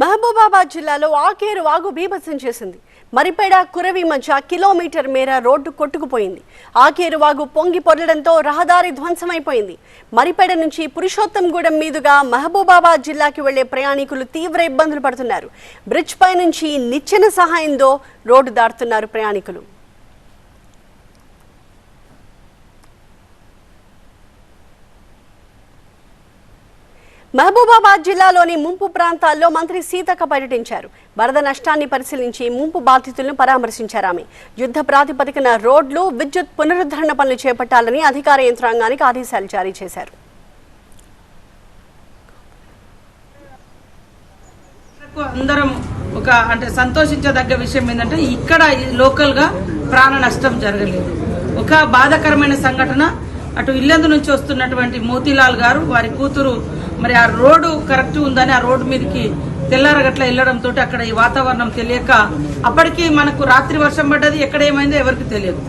మహబూబాబాద్ జిల్లాలో ఆకేరు వాగు బీభత్సం చేసింది. మరిపేడ కురవి మధ్య కిలోమీటర్ మేర రోడ్డు కొట్టుకుపోయింది. ఆకేరు వాగు పొంగి పొరలడంతో రహదారి ధ్వంసమైపోయింది. మరిపేడ నుంచి పురుషోత్తంగూడెం మీదుగా మహబూబాబాద్ జిల్లాకి వెళ్ళే ప్రయాణికులు తీవ్ర ఇబ్బందులు పడుతున్నారు. బ్రిడ్జ్ పై నుంచి నిచ్చెన సహాయంతో రోడ్డు దాటుతున్నారు ప్రయాణికులు. మహబూబాబాద్ జిల్లాలోని ముంపు ప్రాంతాల్లో మంత్రి సీతక్క పర్యటించారు. వరద నష్టాన్ని పరిశీలించి ముంపు బాధితులను పరామర్శించారు ఆమె. యుద్ధ ప్రాతిపదికన రోడ్లు విద్యుత్ పునరుద్ధరణ పనులు చేపట్టాలని అధికార యంత్రాంగానికి ఆదేశాలు జారీ చేశారు. అందరం ఒక అంటే సంతోషించదగ్గ విషయం ఏంటంటే ఇక్కడ లోకల్గా ప్రాణ నష్టం జరగలేదు. ఒక బాధాకరమైన సంఘటన. అటు ఇల్లందు నుంచి వస్తున్నటువంటి మోతీలాల్ గారు వారి కూతురు మరి ఆ రోడ్డు కరెక్ట్ ఉందని ఆ రోడ్డు మీదకి తెల్లారగట్ల వెళ్ళడంతో అక్కడ ఈ వాతావరణం తెలియక అప్పటికి మనకు రాత్రి వర్షం పడ్డది ఎక్కడ ఏమైందో ఎవరికి తెలియదు.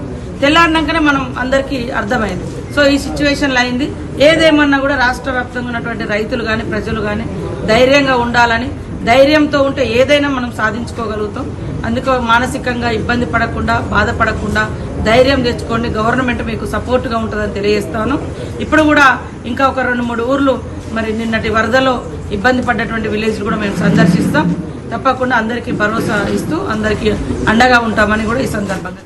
తెల్లారినాకనే మనం అందరికీ అర్థమైంది. సో ఈ సిచ్యువేషన్లో అయింది. ఏదేమన్నా కూడా రాష్ట్ర వ్యాప్తంగా ఉన్నటువంటి రైతులు కానీ ప్రజలు కానీ ధైర్యంగా ఉండాలని ధైర్యంతో ఉంటే ఏదైనా మనం సాధించుకోగలుగుతాం. అందుకు మానసికంగా ఇబ్బంది పడకుండా బాధపడకుండా ధైర్యం తెచ్చుకోండి. గవర్నమెంట్ మీకు సపోర్ట్గా ఉంటుందని తెలియజేస్తాను. ఇప్పుడు కూడా ఇంకా ఒక రెండు మూడు ఊర్లు మరి నిన్నటి వరదలో ఇబ్బంది పడ్డటువంటి విలేజ్ కూడా మేము సందర్శిస్తాం. తప్పకుండా అందరికీ భరోసా ఇస్తూ అందరికీ అండగా ఉంటామని కూడా ఈ సందర్భంగా